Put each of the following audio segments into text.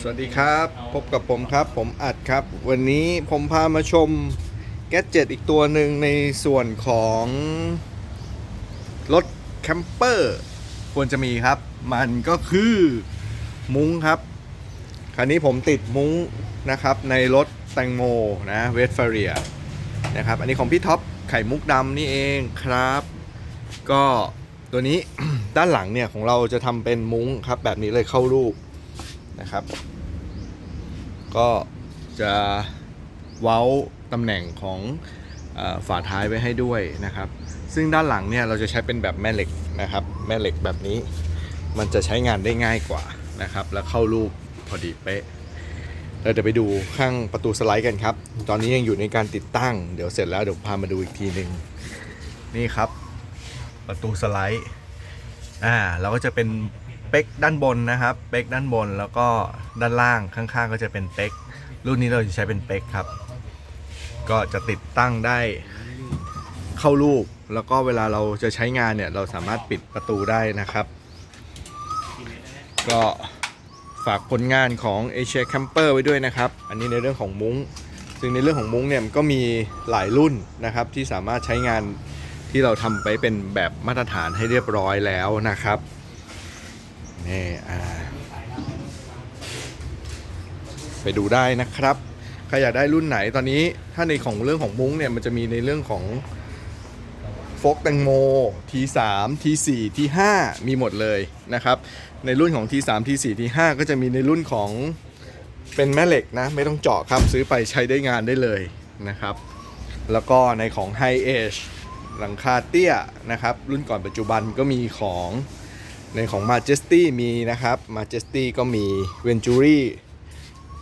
สวัสดีครับ พบกับผมครับ ผมอัดครับ วันนี้ผมพามาชมแกดเจ็ตอีกตัวหนึ่งในส่วนของ รถแคมเปอร์ควรจะมีครับ มันก็คือมุ้งครับคราวนี้ผมติดมุ้งนะครับในรถแตงโมนะเวสฟาเรียนะครับ อันนี้ของพี่ท็อปไข่มุกดำนี่เองครับ ก็ตัวนี้ด้านหลังเนี่ยของเราจะทำเป็นมุ้งครับแบบนี้เลยเข้ารูป นะครับ ก็จะเว้าตำแหน่งของฝาท้ายไว้ให้ด้วยนะครับ ซึ่งด้านหลังเนี่ยเราจะใช้เป็นแบบแม่เหล็กนะครับ แม่เหล็กแบบนี้ มันจะใช้งานได้ง่ายกว่านะครับ แล้วเข้ารูปพอดีเป๊ะเราจะไปดูข้างประตูสไลด์กันครับ ตอนนี้ยังอยู่ในการติดตั้ง เดี๋ยวเสร็จแล้วเดี๋ยวพามาดูอีกทีหนึ่งนี่ครับ ประตูสไลด์ อ่า เราก็จะเป็น เป็กด้านบนนะครับ เป็กด้านบนแล้วก็ด้านล่างข้างๆ ก็จะเป็นเป็กรุ่นนี้เราจะใช้เป็นเป็กครับ ก็จะติดตั้งได้เข้ารูปแล้วก็เวลาเราจะใช้งานเนี่ยเราสามารถปิดประตูได้นะครับ ก็ฝากผลงานของ Asia Camper ไว้ด้วยนะครับ อันนี้ในเรื่องของมุ้ง ซึ่งในเรื่องของมุ้งเนี่ยมันก็มีหลายรุ่นนะครับที่สามารถใช้งานที่เราทำไปเป็นแบบมาตรฐานให้เรียบร้อยแล้วนะครับ นี่อ่าไปดูได้นะครับใครอยากได้รุ่นไหนตอนนี้ถ้าในของเรื่องของมุ้งเนี่ยมันจะมีในเรื่องของโฟกแตงโม T3 T4 T5 มีหมดเลยนะครับ ในรุ่นของ T3 T4 T5 ก็จะมีในรุ่นของเป็นแม่เหล็กนะ ไม่ต้องเจาะครับซื้อไปใช้ได้งานได้เลยนะครับ แล้วก็ในของ High Edge หลังคาเตี้ยนะครับ รุ่นก่อนปัจจุบันก็มีของ ในของ Majesty มีนะครับ Majesty ก็มี Venturi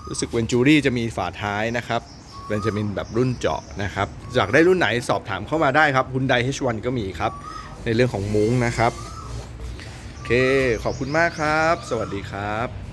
รู้สึก Venturi จะมีฝาท้ายนะครับเป็นจะเป็นแบบรุ่นเจาะนะครับอยากได้รุ่นไหนสอบถามเข้ามาได้ครับ Hyundai H1 ก็มีครับ ในเรื่องของมุ้งนะครับ โอเค ขอบคุณมากครับ สวัสดีครับ